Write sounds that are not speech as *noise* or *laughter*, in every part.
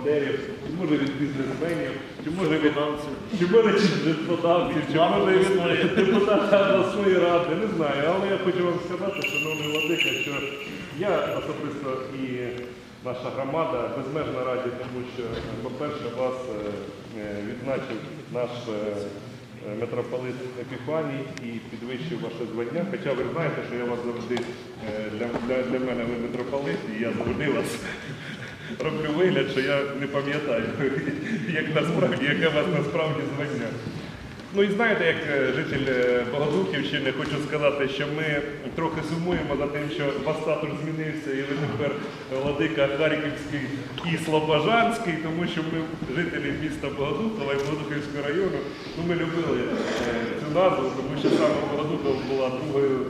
волонтерів, чи може від бізнесменів, чи може від чи може від житлодавців, чи може від депутата обласної ради, не знаю. Але я хочу вам сказати, шановний владика, що я особисто і наша громада безмежно раді, тому що, по-перше, вас е, е, відзначив наш е, митрополит Епіфаній і підвищив ваше звання. Хоча ви знаєте, що я вас завжди для, для, для мене ви митрополит, і я завжди вас роблю вигляд, що я не пам'ятаю, *laughs* як насправді, яке у вас насправді звання. Ну і знаєте, як е, житель е, Богодухівщини, хочу сказати, що ми трохи сумуємо за тим, що вас статус змінився, і ви тепер владика Харківський і Слобожанський, тому що ми жителі міста Богодухова і Богодухівського району, ну, ми любили е, цю назву, тому що саме Богодухов була другою,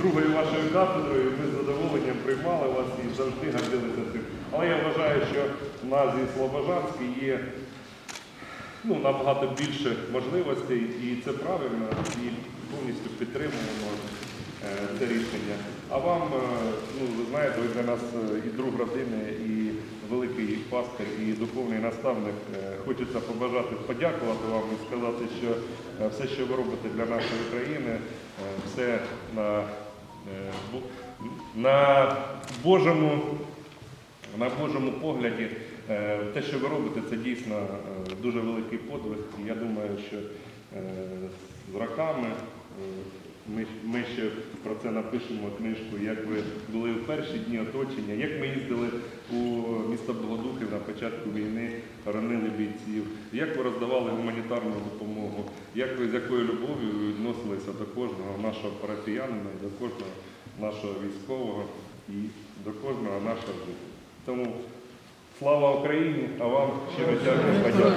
другою вашою кафедрою. Ми з задоволенням приймали вас і завжди цим. Але я вважаю, що в назві Слобожанський є ну, набагато більше можливостей, і це правильно, і повністю підтримуємо е, це рішення. А вам, е, ну, ви знаєте, ви для нас е, і друг родини, і великий пастир, і духовний наставник. Хочеться побажати, подякувати вам і сказати, що все, що ви робите для нашої країни, все на, на Божому на Божому погляді, е, те, що ви робите, це дійсно е, дуже великий подвиг. І я думаю, що е, з роками ми, ще про це напишемо книжку, як ви були в перші дні оточення, як ми їздили у місто Богодухів на початку війни, хоронили бійців, як ви роздавали гуманітарну допомогу, як ви з якою любов'ю відносилися до кожного нашого парафіянина, до кожного нашого військового і до кожного нашого жителя. Тому слава Україні, а вам щиро дякую. подякую.